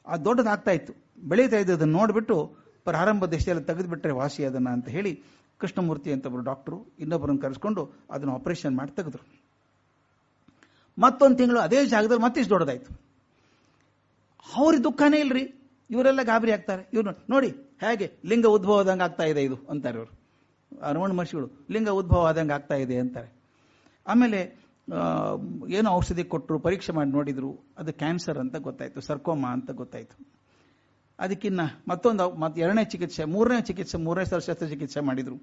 ಅದು ದೊಡ್ಡದಾಗ್ತಾ ಇತ್ತು ಬೆಳೀತಾ ಇದ್ದದನ್ನು ನೋಡಿಬಿಟ್ಟು ಪ್ರಾರಂಭ ದಶೆಯಲ್ಲಿ ತೆಗೆದುಬಿಟ್ರೆ ವಾಸಿ ಅದನ್ನ ಅಂತ ಹೇಳಿ ಕೃಷ್ಣಮೂರ್ತಿ ಅಂತ ಒಬ್ಬರು ಡಾಕ್ಟ್ರು ಇನ್ನೊಬ್ಬರನ್ನು ಕರೆಸ್ಕೊಂಡು ಅದನ್ನು ಆಪರೇಷನ್ ಮಾಡಿ ತೆಗೆದ್ರು. ಮತ್ತೊಂದು ತಿಂಗಳು ಅದೇ ಜಾಗದಲ್ಲಿ ಮತ್ತಿಷ್ಟು ದೊಡ್ಡದಾಯ್ತು. ಅವ್ರಿಗೆ ದುಃಖನೇ ಇಲ್ರಿ. ಇವರೆಲ್ಲ ಗಾಬರಿ ಆಗ್ತಾರೆ. ಇವ್ರು ನೋಡಿ ಹೇಗೆ ಲಿಂಗ ಉದ್ಭವದಂಗೆ ಆಗ್ತಾ ಇದೆ ಇದು ಅಂತಾರೆ ಇವರು ರಮಣ ಮಹರ್ಷಿಗಳು, ಲಿಂಗ ಉದ್ಭವ ಆದಂಗೆ ಆಗ್ತಾ ಇದೆ ಅಂತಾರೆ. ಆಮೇಲೆ ಏನೋ ಔಷಧಿ ಕೊಟ್ಟರು, ಪರೀಕ್ಷೆ ಮಾಡಿ ನೋಡಿದ್ರು, ಅದು ಕ್ಯಾನ್ಸರ್ ಅಂತ ಗೊತ್ತಾಯ್ತು, ಸರ್ಕೋಮಾ ಅಂತ ಗೊತ್ತಾಯ್ತು. ಅದಕ್ಕಿನ್ನ ಮತ್ತೊಂದು ಮತ್ತೆ ಎರಡನೇ ಚಿಕಿತ್ಸೆ, ಮೂರನೇ ಚಿಕಿತ್ಸೆ, ಮೂರನೇ ಸಲ ಶಸ್ತ್ರಚಿಕಿತ್ಸೆ ಮಾಡಿದ್ರು.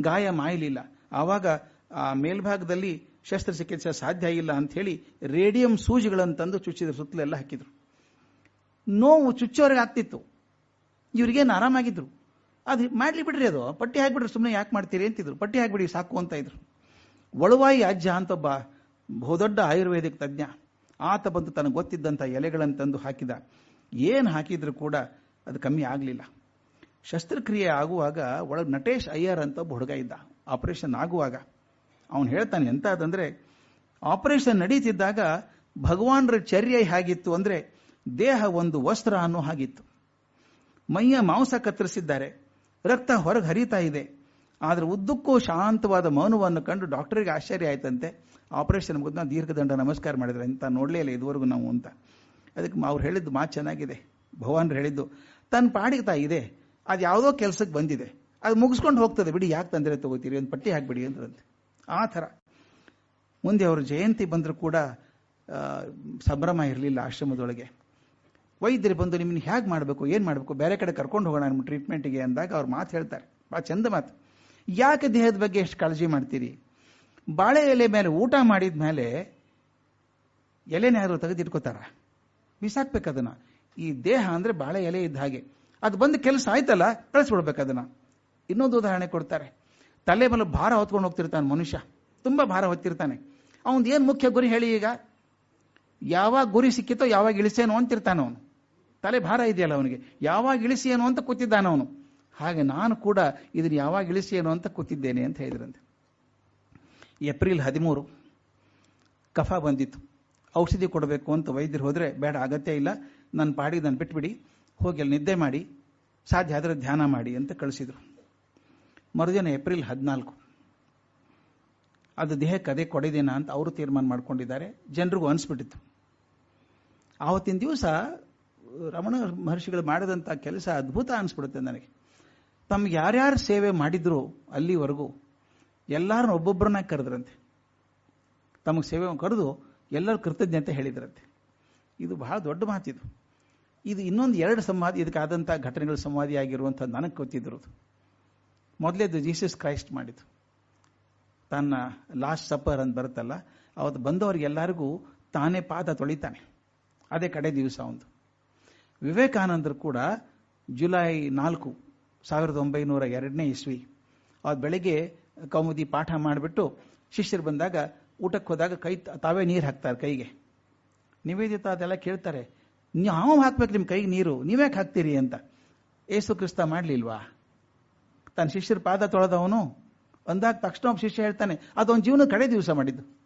ಗಾಯ ಮಾಯಲಿಲ್ಲ. ಆವಾಗ ಆ ಮೇಲ್ಭಾಗದಲ್ಲಿ ಶಸ್ತ್ರಚಿಕಿತ್ಸೆ ಸಾಧ್ಯ ಇಲ್ಲ ಅಂತ ಹೇಳಿ ರೇಡಿಯಂ ತಂದು ಚುಚ್ಚಿದ್ರು, ಸುತ್ತಲೆಲ್ಲ ಹಾಕಿದ್ರು. ನೋವು ಚುಚ್ಚೋರಿಗೆ ಆಗ್ತಿತ್ತು. ಇವ್ರಿಗೇನು ಆರಾಮಾಗಿದ್ರು? ಅದು ಮಾಡ್ಲಿ ಬಿಡ್ರಿ ಅದು. ಪಟ್ಟಿ ಹಾಕ್ಬಿಡ್ರಿ ಸುಮ್ಮನೆ ಯಾಕೆ ಮಾಡ್ತೀರಿ ಅಂತಿದ್ರು. ಪಟ್ಟಿ ಹಾಕ್ಬಿಡಿ, ಸಾಕು ಅಂತ ಇದ್ರು. ಒಳವಾಯಿ ಅಜ್ಜ ಅಂತ ಒಬ್ಬ ಬಹುದೊಡ್ಡ ಆಯುರ್ವೇದಿಕ್ ತಜ್ಞ. ಆತ ಬಂದು ತನಗೆ ಗೊತ್ತಿದ್ದಂಥ ತಂದು ಹಾಕಿದ. ಏನು ಹಾಕಿದ್ರು ಕೂಡ ಅದು ಕಮ್ಮಿ ಆಗಲಿಲ್ಲ. ಶಸ್ತ್ರಕ್ರಿಯೆ ಆಗುವಾಗ ಒಳಗೆ ನಟೇಶ್ ಅಯ್ಯರ್ ಅಂತ ಒಬ್ಬ ಹುಡುಗ ಇದ್ದ. ಆಪರೇಷನ್ ಆಗುವಾಗ. ಅವನು ಹೇಳ್ತಾನೆ, ಎಂತದಂದ್ರೆ, ಆಪರೇಷನ್ ನಡೀತಿದ್ದಾಗ ಭಗವಾನರ ಚರ್ಯ ಹೇಗಿತ್ತು ಅಂದ್ರೆ ದೇಹ ಒಂದು ವಸ್ತ್ರ ಅನ್ನೋ ಹಾಗಿತ್ತು. ಮೈಯ ಮಾಂಸ ಕತ್ತರಿಸಿದ್ದಾರೆ. ರಕ್ತ ಹೊರಗೆ ಹರಿತಾ ಇದೆ. ಆದರೆ ಉದ್ದಕ್ಕೂ ಶಾಂತವಾದ ಮೌನವನ್ನು ಕಂಡು ಡಾಕ್ಟರ್ಗೆ ಆಶ್ಚರ್ಯ ಆಯ್ತಂತೆ. ಆಪರೇಷನ್ ಮುಗಿದ ದೀರ್ಘದಂಡ ನಮಸ್ಕಾರ ಮಾಡಿದ್ರೆ. ಅಂತ ನೋಡಲೇ ಇಲ್ಲ ಇದುವರೆಗೂ ನಾವು ಅಂತ. ಅದಕ್ಕೆ ಅವ್ರು ಹೇಳಿದ್ದು ಮಾತು ಚೆನ್ನಾಗಿದೆ. ಭಗವಾನ್ರು ಹೇಳಿದ್ದು ತನ್ನ ಪಾಡಿಗೆ ಇದೆ. ಅದು ಯಾವುದೋ ಕೆಲಸಕ್ಕೆ ಬಂದಿದೆ. ಅದು ಮುಗಿಸ್ಕೊಂಡು ಹೋಗ್ತದೆ. ಬಿಡಿ, ಯಾಕೆ ತಂದರೆ ತಗೋತೀರಿ? ಒಂದು ಪಟ್ಟಿ ಹಾಕಿಬಿಡಿ ಅಂದ್ರಂತೆ. ಆ ಥರ. ಮುಂದೆ ಅವರು ಜಯಂತಿ ಬಂದರೂ ಕೂಡ ಸಂಭ್ರಮ ಇರಲಿಲ್ಲ ಆಶ್ರಮದೊಳಗೆ. ವೈದ್ಯರು ಬಂದು ನಿಮ್ಮನ್ನು ಹೇಗೆ ಮಾಡಬೇಕು, ಏನು ಮಾಡಬೇಕು? ಬೇರೆ ಕಡೆ ಕರ್ಕೊಂಡು ಹೋಗೋಣ ನಿಮ್ಮ ಟ್ರೀಟ್ಮೆಂಟಿಗೆ ಅಂದಾಗ ಅವ್ರು ಮಾತು ಹೇಳ್ತಾರೆ. ಭಾಳ ಚಂದ ಮಾತು. ಯಾಕೆ ದೇಹದ ಬಗ್ಗೆ ಎಷ್ಟು ಕಾಳಜಿ ಮಾಡ್ತೀರಿ? ಬಾಳೆ ಎಲೆ ಮೇಲೆ ಊಟ ಮಾಡಿದ ಮೇಲೆ ಎಲೆನೇ ಯಾರು ತೆಗೆದಿಟ್ಕೋತಾರ? ಬಿಸಾಕ್ಬೇಕು ಅದನ್ನ. ಈ ದೇಹ ಅಂದ್ರೆ ಬಾಳೆ ಎಲೆ ಇದ್ದ ಹಾಗೆ. ಅದು ಬಂದು ಕೆಲಸ ಆಯ್ತಲ್ಲ, ಕಳಿಸ್ಬಿಡ್ಬೇಕು ಅದನ್ನ. ಇನ್ನೊಂದು ಉದಾಹರಣೆ ಕೊಡ್ತಾರೆ. ತಲೆ ಮೇಲೆ ಭಾರ ಹೊತ್ಕೊಂಡು ಹೋಗ್ತಿರ್ತಾನೆ ಮನುಷ್ಯ. ತುಂಬಾ ಭಾರ ಹೊತ್ತಿರ್ತಾನೆ. ಅವನು ಏನು ಮುಖ್ಯ ಗುರಿ ಹೇಳಿ ಈಗ? ಯಾವಾಗ ಗುರಿ ಸಿಕ್ಕಿತೋ ಯಾವಾಗ ಇಳಿಸೇನೋ ಅಂತಿರ್ತಾನೆ ಅವನು. ತಲೆ ಭಾರ ಇದೆಯಲ್ಲ ಅವನಿಗೆ? ಯಾವಾಗ ಇಳಿಸಿಯೇನೋ ಅಂತ ಕೂತಿದ್ದಾನೆ ಅವನು. ಹಾಗೆ ನಾನು ಕೂಡ ಇದನ್ನು ಯಾವಾಗ ಇಳಿಸಿಯೇನೋ ಅಂತ ಕೂತಿದ್ದೇನೆ ಅಂತ ಹೇಳಿದ್ರಂತೆ. ಏಪ್ರಿಲ್ ಹದಿಮೂರು, ಕಫ ಬಂದಿತ್ತು. ಔಷಧಿ ಕೊಡಬೇಕು ಅಂತ ವೈದ್ಯರು ಹೋದರೆ ಬೇಡ, ಅಗತ್ಯ ಇಲ್ಲ. ನನ್ನ ಪಾಡಿಗೆ ನಾನು ಬಿಟ್ಬಿಡಿ. ಹೋಗಿ ಅಲ್ಲಿ ನಿದ್ದೆ ಮಾಡಿ, ಸಾಧ್ಯ ಆದರೆ ಧ್ಯಾನ ಮಾಡಿ ಅಂತ ಕಳಿಸಿದ್ರು. ಮರುದಿನ ಏಪ್ರಿಲ್ ಹದಿನಾಲ್ಕು. ಅದು ದೇಹಕ್ಕೆ ಅದೇ ಕೊಡಿದೇನಾ ಅಂತ ಅವರು ತೀರ್ಮಾನ ಮಾಡ್ಕೊಂಡಿದ್ದಾರೆ. ಜನರಿಗೂ ಅನಿಸ್ಬಿಟ್ಟಿತ್ತು. ಆವತ್ತಿನ ದಿವಸ ರಮಣ ಮಹರ್ಷಿಗಳು ಮಾಡಿದಂಥ ಕೆಲಸ ಅದ್ಭುತ ಅನಿಸ್ಬಿಡುತ್ತೆ ನನಗೆ. ತಮ್ಗೆ ಯಾರ್ಯಾರು ಸೇವೆ ಮಾಡಿದ್ರು ಅಲ್ಲಿವರೆಗೂ ಎಲ್ಲರನ್ನ ಒಬ್ಬೊಬ್ಬರನ್ನ ಕರೆದ್ರಂತೆ. ತಮಗೆ ಸೇವೆ ಕರೆದು ಎಲ್ಲರೂ ಕೃತಜ್ಞತೆ ಹೇಳಿದ್ರಂತೆ. ಇದು ಬಹಳ ದೊಡ್ಡ ಮಾತಿದು. ಇದು ಇನ್ನೊಂದು ಎರಡು ಸಂವಾದಿ ಇದಕ್ಕಾದಂಥ ಘಟನೆಗಳ ಸಂವಾದಿ ಆಗಿರುವಂಥ ನನಗೆ ಗೊತ್ತಿದ್ದಿರೋದು. ಮೊದಲೇದು ಜೀಸಸ್ ಕ್ರೈಸ್ಟ್ ಮಾಡಿದ್ದು. ತನ್ನ ಲಾಸ್ಟ್ ಸಪ್ಪರ್ ಅಂತ ಬರುತ್ತಲ್ಲ, ಅವತ್ತು ಬಂದವರಿಗೆಲ್ಲರಿಗೂ ತಾನೇ ಪಾದ ತೊಳಿತಾನೆ. ಅದೇ ಕಡೆ ದಿವಸ ಒಂದು. ವಿವೇಕಾನಂದರು ಕೂಡ ಜುಲೈ ನಾಲ್ಕು, ಸಾವಿರದ ಒಂಬೈನೂರ ಎರಡನೇ ಇಸ್ವಿ. ಅದು ಬೆಳಿಗ್ಗೆ ಕೌಮುದಿ ಪಾಠ ಮಾಡಿಬಿಟ್ಟು ಶಿಷ್ಯರು ಬಂದಾಗ ಊಟಕ್ಕೆ ಹೋದಾಗ ಕೈ ತಾವೇ ನೀರು ಹಾಕ್ತಾರೆ ಕೈಗೆ. ನಿವೇದಿತ ಅದೆಲ್ಲ ಕೇಳ್ತಾರೆ ನಾವು ಹಾಕ್ಬೇಕು ನಿಮ್ಮ ಕೈಗೆ ನೀರು? ನೀವ್ಯಾಕೆ ಹಾಕ್ತೀರಿ ಅಂತ? ಏಸು ಕ್ರಿಸ್ತ ಮಾಡಲಿಲ್ವಾ? ತನ್ನ ಶಿಷ್ಯರ ಪಾದ ತೊಳೆದವನು. ಅಂದಾಗ ತಕ್ಷಣ ಶಿಷ್ಯ ಹೇಳ್ತಾನೆ, ಅದೊಂದು ಜೀವನ ಕಡೆ ದಿವಸ ಮಾಡಿದ್ದು.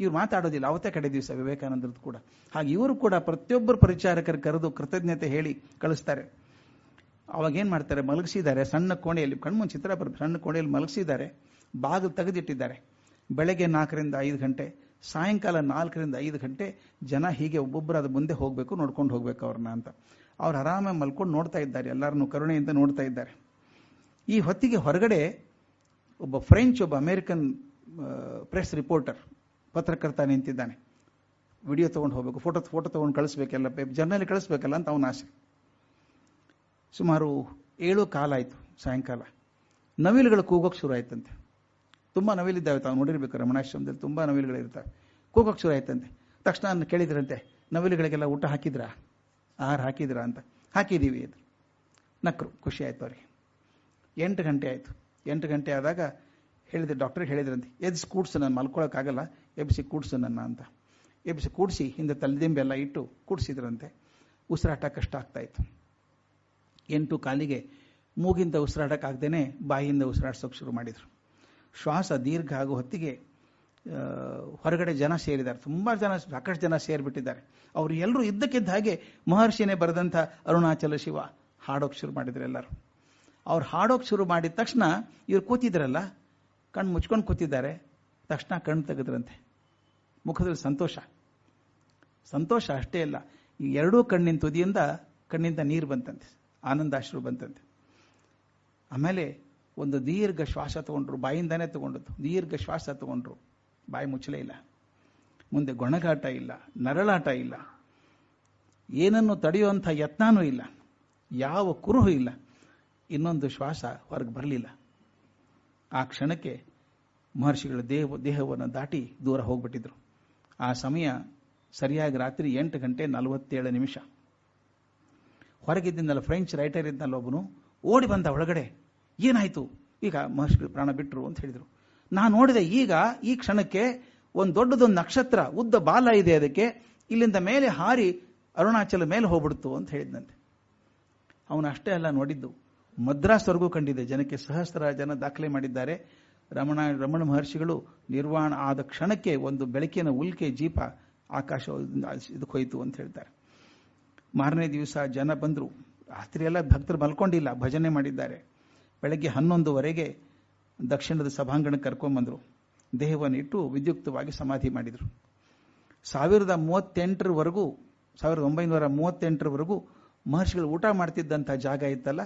ಇವ್ರು ಮಾತಾಡೋದಿಲ್ಲ. ಅವತ್ತೇ ಕಡೆ ದಿವಸ ವಿವೇಕಾನಂದರದ್ದು ಕೂಡ. ಹಾಗೆ ಇವರು ಕೂಡ ಪ್ರತಿಯೊಬ್ಬರು ಪರಿಚಾರಕರು ಕರೆದು ಕೃತಜ್ಞತೆ ಹೇಳಿ ಕಳಿಸ್ತಾರೆ. ಅವಾಗ ಏನ್ ಮಾಡ್ತಾರೆ? ಮಲಗಿಸಿದ್ದಾರೆ. ಸಣ್ಣ ಕೋಣೆಯಲ್ಲಿ ಕಣ್ಮುಂದ್ ಚಿತ್ರ ಬರ್, ಸಣ್ಣ ಕೋಣೆಯಲ್ಲಿ ಮಲಗಿಸಿದ್ದಾರೆ. ಬಾಗಿಲು ತೆಗೆದಿಟ್ಟಿದ್ದಾರೆ. ಬೆಳಗ್ಗೆ ನಾಲ್ಕರಿಂದ ಐದು ಗಂಟೆ, ಸಾಯಂಕಾಲ ನಾಲ್ಕರಿಂದ ಐದು ಗಂಟೆ ಜನ ಹೀಗೆ ಒಬ್ಬೊಬ್ಬರು ಅದು ಮುಂದೆ ಹೋಗಬೇಕು, ನೋಡ್ಕೊಂಡು ಹೋಗ್ಬೇಕು ಅವ್ರನ್ನ ಅಂತ. ಅವ್ರು ಆರಾಮಾಗಿ ಮಲ್ಕೊಂಡು ನೋಡ್ತಾ ಇದ್ದಾರೆ. ಎಲ್ಲರನ್ನು ಕರುಣೆಯಿಂದ ನೋಡ್ತಾ ಇದ್ದಾರೆ. ಈ ಹೊತ್ತಿಗೆ ಹೊರಗಡೆ ಒಬ್ಬ ಫ್ರೆಂಚ್, ಒಬ್ಬ ಅಮೇರಿಕನ್ ಪ್ರೆಸ್ ರಿಪೋರ್ಟರ್ ಪತ್ರಕರ್ತ ನಿಂತಿದ್ದಾನೆ. ವಿಡಿಯೋ ತೊಗೊಂಡು ಹೋಗಬೇಕು, ಫೋಟೋ ಫೋಟೋ ತೊಗೊಂಡು ಕಳಿಸ್ಬೇಕೆಲ್ಲ ಜರ್ನಲ್ಲಿ ಕಳಿಸ್ಬೇಕಲ್ಲ ಅಂತ ಅವನ ಆಸೆ. ಸುಮಾರು ಏಳು ಕಾಲ ಆಯಿತು ಸಾಯಂಕಾಲ. ನವಿಲುಗಳು ಕೂಗೋಕೆ ಶುರು ಆಯ್ತಂತೆ. ತುಂಬ ನವಿಲಿದ್ದಾವೆ ತಾವು ನೋಡಿರ್ಬೇಕು, ರಮಣಾಶ್ರಮದಲ್ಲಿ ತುಂಬ ನವಿಲುಗಳಿರ್ತವೆ ಕೂಗೋಕೆ ಶುರು ಆಯ್ತಂತೆ. ತಕ್ಷಣ ನಾನು ಕೇಳಿದ್ರಂತೆ, ನವಿಲುಗಳಿಗೆಲ್ಲ ಊಟ ಹಾಕಿದ್ರಾ? ಆಹಾರ ಹಾಕಿದ್ರಾ ಅಂತ. ಹಾಕಿದ್ದೀವಿ ಅದು ನಕ್ರು, ಖುಷಿ ಆಯ್ತು ಅವ್ರಿಗೆ. ಎಂಟು ಗಂಟೆ ಆಯಿತು. ಎಂಟು ಗಂಟೆ ಆದಾಗ ಹೇಳಿದೆ ಡಾಕ್ಟ್ರಿಗೆ ಹೇಳಿದ್ರಂತೆ, ಎದ್ದು ಸ್ಕೂಟ್ಸ್ ನಾನು ಮಲ್ಕೊಳಕ್ಕಾಗಲ್ಲ ಎಬ್ಸಿ ಕೂಡಿಸು ನನ್ನ ಅಂತ. ಎಬ್ಸಿ ಕೂಡಿಸಿ ಹಿಂದೆ ತಲೆದಿಂಬೆಲ್ಲ ಇಟ್ಟು ಕೂಡಿಸಿದ್ರಂತೆ. ಉಸಿರಾಟ ಕಷ್ಟ ಆಗ್ತಾಯಿತ್ತು ಎಂಟು ಕಾಲಿಗೆ ಮೂಗಿಂದ ಉಸಿರಾಡೋಕ್ಕಾಗ್ದೇ ಬಾಯಿಯಿಂದ ಉಸಿರಾಡ್ಸೋಕೆ ಶುರು ಮಾಡಿದರು. ಶ್ವಾಸ ದೀರ್ಘ ಆಗೋ ಹೊತ್ತಿಗೆ ಹೊರಗಡೆ ಜನ ಸೇರಿದ್ದಾರೆ. ತುಂಬ ಜನ, ಸಾಕಷ್ಟು ಜನ ಸೇರಿಬಿಟ್ಟಿದ್ದಾರೆ. ಅವರು ಎಲ್ಲರೂ ಇದ್ದಕ್ಕಿದ್ದ ಹಾಗೆ ಮಹರ್ಷಿನೇ ಬರೆದಂಥ ಅರುಣಾಚಲ ಶಿವ ಹಾಡೋಕೆ ಶುರು ಮಾಡಿದ್ರು ಎಲ್ಲರೂ. ಅವ್ರು ಹಾಡೋಕೆ ಶುರು ಮಾಡಿದ ತಕ್ಷಣ ಇವ್ರು ಕೂತಿದ್ರಲ್ಲ ಕಣ್ಣು ಮುಚ್ಕೊಂಡು ಕೂತಿದ್ದಾರೆ. ತಕ್ಷಣ ಕಣ್ಣು ತೆಗೆದ್ರಂತೆ. ಮುಖದಲ್ಲಿ ಸಂತೋಷ. ಸಂತೋಷ ಅಷ್ಟೇ ಅಲ್ಲ, ಈ ಎರಡೂ ಕಣ್ಣಿನ ತುದಿಯಿಂದ ಕಣ್ಣಿಂದ ನೀರು ಬಂತಂತೆ, ಆನಂದಾಶ್ರು ಬಂತಂತೆ. ಆಮೇಲೆ ಒಂದು ದೀರ್ಘ ಶ್ವಾಸ ತಗೊಂಡ್ರು, ಬಾಯಿಂದಾನೇ ತಗೊಂಡದ್ದು. ದೀರ್ಘ ಶ್ವಾಸ ತಗೊಂಡ್ರು, ಬಾಯಿ ಮುಚ್ಚಲೇ ಇಲ್ಲ. ಮುಂದೆ ಗೊಣಗಾಟ ಇಲ್ಲ, ನರಳಾಟ ಇಲ್ಲ. ಏನನ್ನು ತಡೆಯುವಂಥ ಯತ್ನಾನೂ ಇಲ್ಲ. ಯಾವ ಕುರುಹು ಇಲ್ಲ. ಇನ್ನೊಂದು ಶ್ವಾಸ ಹೊರಗೆ ಬರಲಿಲ್ಲ. ಆ ಕ್ಷಣಕ್ಕೆ ಮಹರ್ಷಿಗಳು ದೇಹ ದೇಹವನ್ನು ದಾಟಿ ದೂರ ಹೋಗ್ಬಿಟ್ಟಿದ್ರು. ಆ ಸಮಯ ಸರಿಯಾಗಿ ರಾತ್ರಿ ಎಂಟು ಗಂಟೆ ನಲವತ್ತೇಳು ನಿಮಿಷ. ಹೊರಗಿದ್ದಿಂದಲ್ಲ ಫ್ರೆಂಚ್ ರೈಟರ್ ಒಬ್ಬನು ಓಡಿ ಬಂದ ಒಳಗಡೆ, ಏನಾಯಿತು? ಈಗ ಮಹರ್ಷಿಗಳು ಪ್ರಾಣ ಬಿಟ್ಟರು ಅಂತ ಹೇಳಿದರು. ನಾನು ನೋಡಿದೆ, ಈಗ ಈ ಕ್ಷಣಕ್ಕೆ ಒಂದು ದೊಡ್ಡದೊಂದು ನಕ್ಷತ್ರ, ಉದ್ದ ಬಾಲ ಇದೆ ಅದಕ್ಕೆ, ಇಲ್ಲಿಂದ ಮೇಲೆ ಹಾರಿ ಅರುಣಾಚಲ ಮೇಲೆ ಹೋಗ್ಬಿಡ್ತು ಅಂತ ಹೇಳಿದ್ನಂತೆ. ಅವನು ಅಷ್ಟೇ ಅಲ್ಲ ನೋಡಿದ್ದು ಮದ್ರಾಸ್ವರೆಗೂ ಕಂಡಿದೆ, ಜನಕ್ಕೆ ಸಹಸ್ರ ಜನ ದಾಖಲೆ ಮಾಡಿದ್ದಾರೆ. ರಮಣ ರಮಣ ಮಹರ್ಷಿಗಳು ನಿರ್ವಾಣ ಆದ ಕ್ಷಣಕ್ಕೆ ಒಂದು ಬೆಳಕಿನ ಉಲ್ಕೆ ಜೀಪ ಆಕಾಶ ಇದಕ್ಕೆ ಹೋಯಿತು ಅಂತ ಹೇಳ್ತಾರೆ. ಮಾರನೇ ದಿವಸ ಜನ ಬಂದರು. ರಾತ್ರಿ ಎಲ್ಲ ಭಕ್ತರು ಮಲ್ಕೊಂಡಿಲ್ಲ, ಭಜನೆ ಮಾಡಿದ್ದಾರೆ. ಬೆಳಗ್ಗೆ ಹನ್ನೊಂದುವರೆಗೆ ದಕ್ಷಿಣದ ಸಭಾಂಗಣಕ್ಕೆ ಕರ್ಕೊಂಬಂದರು ದೇಹವನ್ನು ಇಟ್ಟು ವಿದ್ಯುಕ್ತವಾಗಿ ಸಮಾಧಿ ಮಾಡಿದರು. ಸಾವಿರದ ಮೂವತ್ತೆಂಟರವರೆಗೂ, ಸಾವಿರದ ಒಂಬೈನೂರ ಮೂವತ್ತೆಂಟರವರೆಗೂ ಮಹರ್ಷಿಗಳು ಊಟ ಮಾಡ್ತಿದ್ದಂಥ ಜಾಗ ಇತ್ತಲ್ಲ,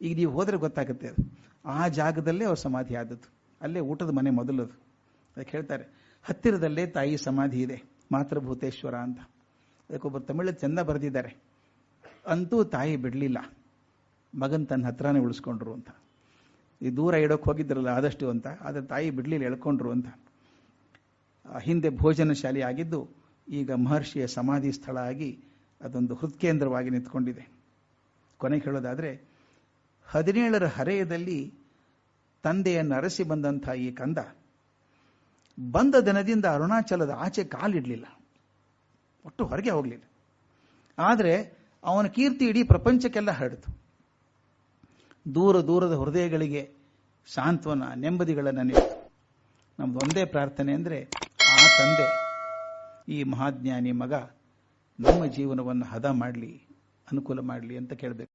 ಈಗ ನೀವು ಹೋದರೆ ಗೊತ್ತಾಗುತ್ತೆ ಅದು. ಆ ಜಾಗದಲ್ಲೇ ಅವ್ರ ಸಮಾಧಿ ಆದದ್ದು. ಅಲ್ಲೇ ಊಟದ ಮನೆ ಮೊದಲದು ಅದಕ್ಕೆ ಹೇಳ್ತಾರೆ, ಹತ್ತಿರದಲ್ಲೇ ತಾಯಿ ಸಮಾಧಿ ಇದೆ ಮಾತೃಭೂತೇಶ್ವರ ಅಂತ. ಅದಕ್ಕೊಬ್ಬರು ತಮಿಳು ಚೆಂದ ಬರೆದಿದ್ದಾರೆ, ಅಂತೂ ತಾಯಿ ಬಿಡಲಿಲ್ಲ, ಮಗನ್ ತನ್ನ ಹತ್ರನೇ ಉಳಿಸ್ಕೊಂಡ್ರು ಅಂತ. ಈ ದೂರ ಇಡೋಕೆ ಹೋಗಿದ್ರಲ್ಲ ಆದಷ್ಟು ಅಂತ, ಆದರೆ ತಾಯಿ ಬಿಡಲಿಲ್ಲ, ಎಳ್ಕೊಂಡ್ರು ಅಂತ. ಹಿಂದೆ ಭೋಜನ ಶಾಲೆ ಆಗಿದ್ದು, ಈಗ ಮಹರ್ಷಿಯ ಸಮಾಧಿ ಸ್ಥಳ ಆಗಿ ಅದೊಂದು ಹೃತ್ಕೇಂದ್ರವಾಗಿ ನಿಂತ್ಕೊಂಡಿದೆ. ಕೊನೆಗೆ ಹೇಳೋದಾದರೆ, ಹದಿನೇಳರ ಹರೆಯದಲ್ಲಿ ತಂದೆಯನ್ನು ಅರಸಿ ಬಂದಂಥ ಈ ಕಂದ ಬಂದ ದಿನದಿಂದ ಅರುಣಾಚಲದ ಆಚೆ ಕಾಲಿಡಲಿಲ್ಲ. ಒಟ್ಟು ಹೊರಗೆ ಹೋಗಲಿಲ್ಲ. ಆದರೆ ಅವನ ಕೀರ್ತಿ ಇಡೀ ಪ್ರಪಂಚಕ್ಕೆಲ್ಲ ಹರಡಿತು. ದೂರ ದೂರದ ಹೃದಯಗಳಿಗೆ ಸಾಂತ್ವನ, ನೆಮ್ಮದಿಗಳನ್ನು ನೀಡಿತು. ನಮ್ದು ಪ್ರಾರ್ಥನೆ ಅಂದರೆ ಆ ತಂದೆ, ಈ ಮಹಾಜ್ಞಾನಿ ಮಗ ನಮ್ಮ ಜೀವನವನ್ನು ಹದ ಮಾಡಲಿ, ಅನುಕೂಲ ಮಾಡಲಿ ಅಂತ ಕೇಳಬೇಕು.